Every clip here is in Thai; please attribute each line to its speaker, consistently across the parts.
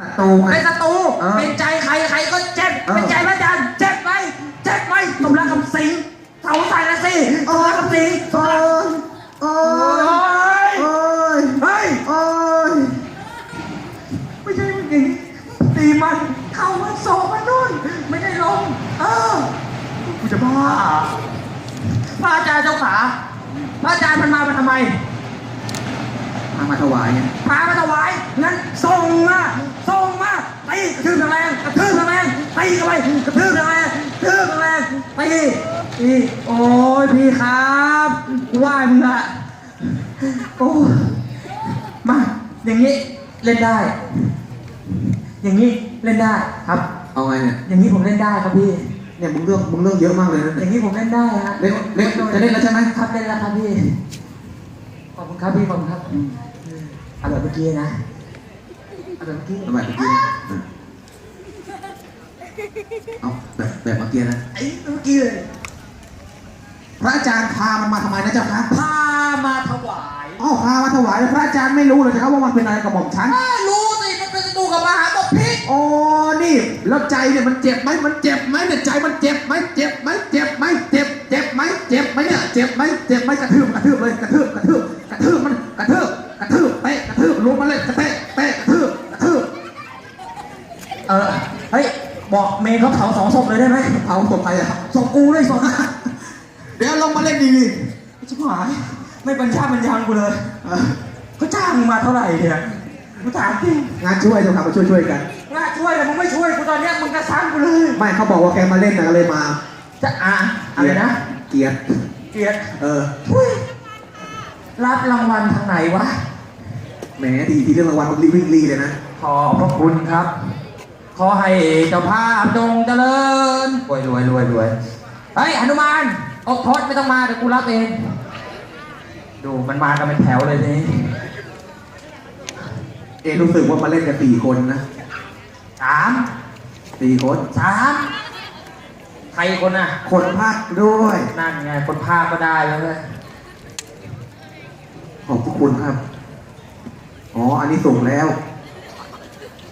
Speaker 1: ศัตรูไง
Speaker 2: เป็นศัตรู
Speaker 1: เออ
Speaker 2: เป็นใจใครใครก็เจ็บ
Speaker 1: เออ
Speaker 2: เป็นใจพระอาจารย์เจ็บไหมเจ็บไหมสมรักคำสิงเสาใส่ละสิสมรักคำสิง
Speaker 1: โอ้ยโอ้
Speaker 2: โอ้
Speaker 1: ย
Speaker 2: ย
Speaker 1: โอ้ย
Speaker 2: เฮ้ย
Speaker 1: โอ้ย
Speaker 2: ไม่ใช่เมื่อกี้ตีมันเข้ามาสอบมันนู่น ไม่ได้ลง เออกูจะบ้าพระอาจารย์เจ้าขาพระอาจารย์มันมามาทำไม
Speaker 1: มามาถวายไง
Speaker 2: พามาถวายงั้นส่งมาส่งมาตีกระทืบแรงๆกระทืบแรงๆตีเข้าไปกระทืบแรงๆกระทืบแรงๆตี ตีโอ้ยพี่ครับกูไหว้มึงละโอ้ยมาอย่างนี้เล่นได้ อย่างนี้เล่นได้ครับ
Speaker 1: เอาไงเนี่ย
Speaker 2: อย่างนี้ผมเล่นได้ครับพี่
Speaker 1: เนี่ยมึงเรื่องมึงเรื่องเยอะมากเลยนะ
Speaker 2: อ
Speaker 1: เนี่ย
Speaker 2: ย่างนี้ผมเล่นได้ฮะ
Speaker 1: เล่นเล่นจะเล่นแล้วใช่ไหม
Speaker 2: ครับเล่นแล้วครับพี่ขอบคุณครับพี่ขอบคุณครับเอาแบบเมื่อกี้นะเอาแบบเมื่อกี้
Speaker 1: ทำไมเมื่อกี้เอาแบบแบบเมื่อกี้นะ
Speaker 2: ไอ้เมื่อกี้เลย
Speaker 1: พระอาจารย์พามันมาทำไมนะเจ้าคะ
Speaker 2: พามาถวาย
Speaker 1: อ๋อพามาถวายแล้วพระอาจารย์ไม่รู้เลยนะครับว่ามันเป็นอะไรกับหม่อมฉัน
Speaker 2: อ้ารู้สิมันเป็นศัตรูกับมหาบพิษ
Speaker 1: อ๋อนี่แล้วใจเนี่ยมันเจ็บไหมมันเจ็บไหมเนี่ยใจมันเจ็บไหมเจ็บไหมเจ็บไหมเจ็บเจ็บไหมเจ็บไหมเนี่ยเจ็บไหมเจ็บไหมกระทืบกระทืบเลยกระทืบกระทืบกระทืบมันกระทืบกระทืบเตะกระทืบรวมมันเลยกระเตะเตะกระทืบกระทืบ
Speaker 2: เออเฮ้ยบอกเมย์เขาเผาสองศพเลยได้ไหม
Speaker 1: เผาศพใครอะครับ
Speaker 2: ศพกูเลยศพ
Speaker 1: เดี๋ยวลงมาเล่นดี
Speaker 2: ชิบหายไม่บรรชาบรรยังกูเลย
Speaker 1: ๆเออ
Speaker 2: เขาจ้างมึงมาเท่าไหร่เนี่ยกูถามจริง
Speaker 1: งานช่วยเจ้าค่ะมาช่วยช่วยๆกัน
Speaker 2: น่าช่วยแต่มึงไม่ช่วยกูตอนเนี้ยมึงกระซ้ำกูเลย
Speaker 1: ไม่เขาบอกว่าแกมาเล่นนะก็เลยมา
Speaker 2: จะอะอะไรนะ
Speaker 1: เกลียด
Speaker 2: เกลียด
Speaker 1: เออ
Speaker 2: ทุยรับรางวัลทางไหนวะ
Speaker 1: แหมดีที่เรื่องรางวัลมึงรีบวิ่งรีเลยนะ
Speaker 2: ขอบพระคุณครับ ขอให้เจ้าภาพจงเจริญรวยรวยรวยรวยเฮ้ยหนุมาน อกทศไม่ต้องมาเดี๋ยวกูรับเอง ดูมันมากันเป็นแถวเลยทีนี้
Speaker 1: เอะรู้สึกว่ามาเล่นกันสี่คนนะ
Speaker 2: สาม
Speaker 1: สี่คน
Speaker 2: สามใครคนน่ะ
Speaker 1: คนภาคด้วย
Speaker 2: นั่นไงคนภาคก็ได้แล้วเลย
Speaker 1: ขอบพระคุณครับ อ๋อ อันนี้ส่งแล้ว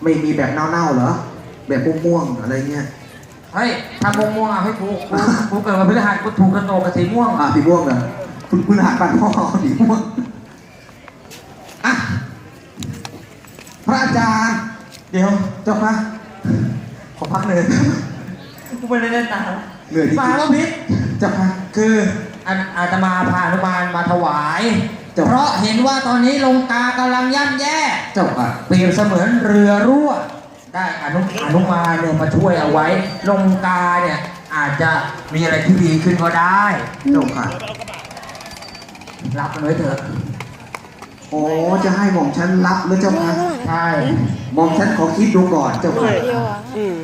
Speaker 1: ไม่มีแบบเน่าๆเหรอ แบบม่วงๆอะไรเงี้ย
Speaker 2: เฮ้ยทำม่วงม่วงๆอะให้กูกูกูเกิดมาพฤหัสกูถูกกระโตกกับสีม่วง
Speaker 1: อะสีม่วงเหรอคุณคุณหาปันพ่อสีม่วงอะพระอาจารย์
Speaker 2: เดี๋ยว
Speaker 1: เจ้าคะ
Speaker 2: ขอพักเลยกูไม่ได้เล่นนาน
Speaker 1: เหนื่อยจริง
Speaker 2: มาแล้วพิษ
Speaker 1: ๆเจ้าคะ
Speaker 2: คือ อันอาตมาพาอนุมานมาถวาย
Speaker 1: เจ้า
Speaker 2: เพราะเห็นว่าตอนนี้ลงกากำลังย่ำแย่
Speaker 1: เจ้าค่ะ
Speaker 2: เปรียบเสมือนเรือรั่ว ได้อนุอนุมานเนี่ยมาช่วยเอาไว้ลงกาเนี่ยอาจจะมีอะไรที่ดีขึ้นก็ได้
Speaker 1: เจ้าค่ะ
Speaker 2: รับมันไว้เถอะ
Speaker 1: โอ้จะให้หม่อมฉันรับหรือเจ้าคะ
Speaker 2: ใช่
Speaker 1: หม่อมฉันขอคิดดูก่อนเจ้าค่ะ
Speaker 3: อืม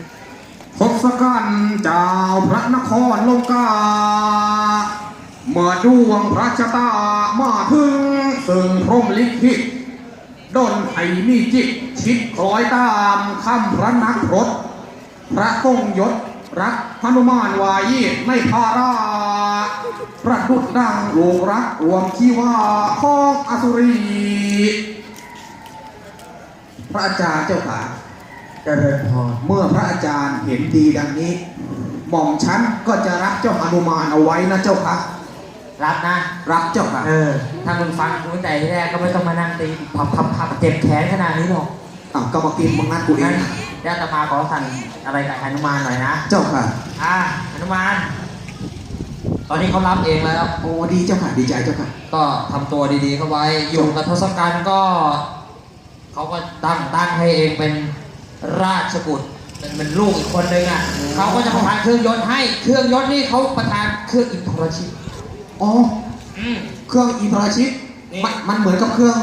Speaker 1: ทศกัณฐ์เจ้าพระนครลงกา เมื่อดวงพระชะตามาถึง ซึ่งพรหมลิขิตดนให้มีจิต ชิดคล้อยตามคำพระนักรถ พระทรงยศรักพนุมานวายีในภาราประดุดดังโลงรักรวมชีวาของอสุรี พระอาจารย์เจ้าขา
Speaker 2: เจริญพร
Speaker 1: เมื่อพระอาจารย์เห็นดีดังนี้หม่อมฉันก็จะรับเจ้าหนุมานเอาไว้นะเจ้าค่ะ
Speaker 2: รับนะ
Speaker 1: รับเจ้าค่ะ
Speaker 2: เออ ถ้ามึงฟังกูตั้งแต่ที่แรกก็ไม่ต้องมานั่งตีพับพับพับเจ็บแขนขนาดนี้หรอก
Speaker 1: อ้าวก็มากินมึงนัดกูเอ
Speaker 2: งั้น
Speaker 1: ง
Speaker 2: เดี๋ยวอาตมาขอสั่งอะไรกับหนุมานหน่อยนะ
Speaker 1: เจ้าค่ะ
Speaker 2: อ่าหนุมาน ตอนนี้เขารับเองแล้ว
Speaker 1: โอ้ดีเจ้าค่ะดีใจเจ้าค่ะ
Speaker 2: ก็ทำตัวดีๆเข้าไว้ อยู่กับทศกัณฐ์ก็ เขาก็ตั้งตั้งให้เองเป็นราชกุฎเป็นเป็นลูกอีกคนนึงอะเขาก็จะประทานเครื่องยนต์ให้ เครื่องยนต์นี่เขาประทานเครื่องอินทรชิต
Speaker 1: อ๋อ
Speaker 2: อืม
Speaker 1: เครื่องอินทรชิต
Speaker 2: นี่
Speaker 1: มันมันเหมือนกับเครื่อง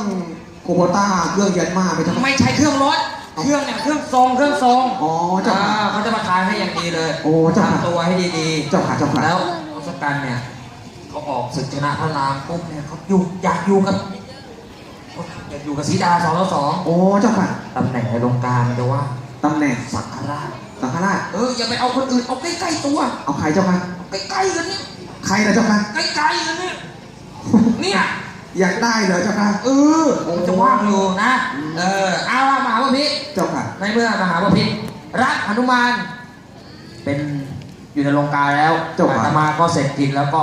Speaker 1: โคโบต้าเครื่องยันมาไหมเจ้าค่ะ
Speaker 2: ไม่ใช่เครื่องรถ เครื่องเนี่ยเครื่องทรงเครื่องทรง
Speaker 1: อ๋อเจ้าค่ะ
Speaker 2: อ่เขาจะประทานให้อย่างดีเลย
Speaker 1: โอ้เจ้าค่ะ
Speaker 2: ทำตัวให้ดี
Speaker 1: เจ้าค่ะเจ้าค่ะ
Speaker 2: ๆแล้วทศกัณฐ์เนี่ยเขาออกศึกชนะพระรามปุ๊บเนี่ยเขาอยู่อยากอยู่กับอยากอยู่กับสีดาสองต่อสอง
Speaker 1: โอ้เจ้าค่ะ
Speaker 2: ตำแหน่งในโรงการมันจะว่า
Speaker 1: ตำแหน่ง
Speaker 2: สักการะ
Speaker 1: สังฆราช
Speaker 2: เอออย่าไปเอาคนอื่นเอาใกล้ๆตัว
Speaker 1: เอาใครเจ้าค่ะ
Speaker 2: ใกล้ๆกันเนี่ย
Speaker 1: ใครนะเจ้าค่ะ
Speaker 2: ใกล้ๆกันเนี่ยเนี่ย
Speaker 1: อยากได้เหรอเจ้าค่ะ
Speaker 2: เออผมจะว่างอยู่นะ เออ เอาละมหาบพิษ
Speaker 1: เจ้าค่ะ
Speaker 2: ในเมื่อมหาบพิษรักหนุมาน เป็นอยู่ในโรงกาแล้ว
Speaker 1: เจ้าค่ะ
Speaker 2: อาตมาก็เสร็จกิจแล้วก็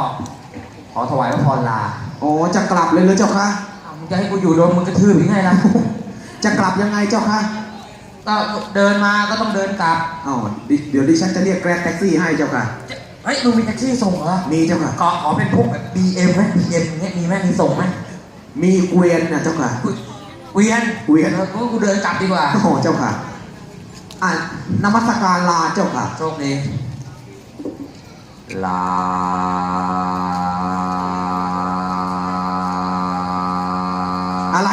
Speaker 2: ขอถวายพระพรลา
Speaker 1: อ๋อจะกลับเลยเหรอเจ้าค่ะ
Speaker 2: อ้าวมึงจะให้กูอยู่โดนมึงกระทืบยังไงล่ะ
Speaker 1: จะกลับยังไงเจ้าค่ะ
Speaker 2: ก็เดินมาก็ต้องเดินกลับ
Speaker 1: อ๋อดิเดี๋ยวดิฉันจะเรียกแกร็บแท็กซี่ให้เจ้าค่ะ
Speaker 2: เฮ้ยมึงมีแท็กซี่ส่งเหรอ
Speaker 1: มีเจ้าค่ะ
Speaker 2: ขอขอเป็นพวกแบบ BM ไหม BM เงี้ยมีไหมมีส่งไหม
Speaker 1: มีเกวียนนะเจ้าค่ะ
Speaker 2: เวียน
Speaker 1: เวียน
Speaker 2: ออกูเดินกลับดีกว่า
Speaker 1: โอ้โหเจ้าค่ะ อะนมัสการลาเจ้าค่ะ
Speaker 2: โชคดีลา
Speaker 1: อะไร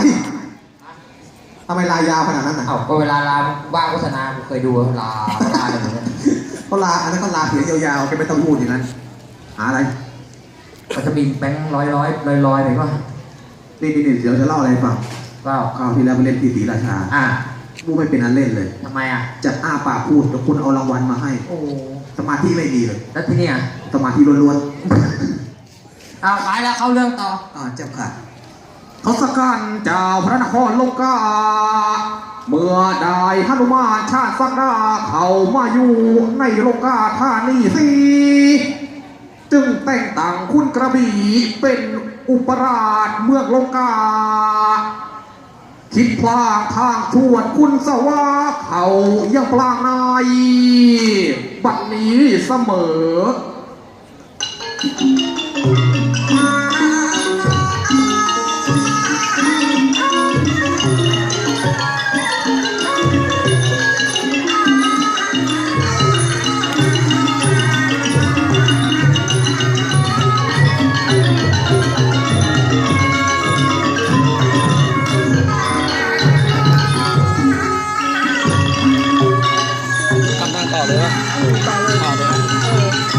Speaker 1: ทำไมลายาวขนาดนั้นน่ะ
Speaker 2: เอ้าก็เวลาลาบ้าโฆษณากูเคยดูลาลาอะไรอย่างเงี้ย
Speaker 1: เขาลาอันนั้นก็ลาเสียงยาวๆแกไม่ต้องพูดอย่างนั้น หาอะไร
Speaker 2: มันจะมีแบงค์ร้อยร้อยลอยลอยๆไปป่ะ
Speaker 1: นี่นี่นี่เดี๋ยวจะเล่าอะไรให้ฟัง
Speaker 2: ก็
Speaker 1: คราวที่แล้วไปเล่นที่ศรีราชา
Speaker 2: อะ
Speaker 1: กูไม่เป็นอันเล่นเลย
Speaker 2: ทำไมอะ
Speaker 1: จะอ้าปากพูดแล้วคุณเอารางวัลมาให้
Speaker 2: โอ้
Speaker 1: สมาธิไม่มีเลย
Speaker 2: แล้วที่เนี่ย
Speaker 1: สมาธิล้วน
Speaker 2: เอาไปแล้วเข้าเรื่องต่อ
Speaker 1: ๆอ่าเจ้าค่ะทศกัณฐ์เจ้าพระนครลงกา เมื่อได้หนุมานชาติสักดาเขามาอยู่ในโลกาท่านีสิจึงแต่งตั้งคุณกระบี่เป็นอุปราชเมืองลงกา คิดพลางทางชวนคุณสวาเขายังพลางนายบัดนี้เสมอ
Speaker 3: 嗯，打，好的，好的。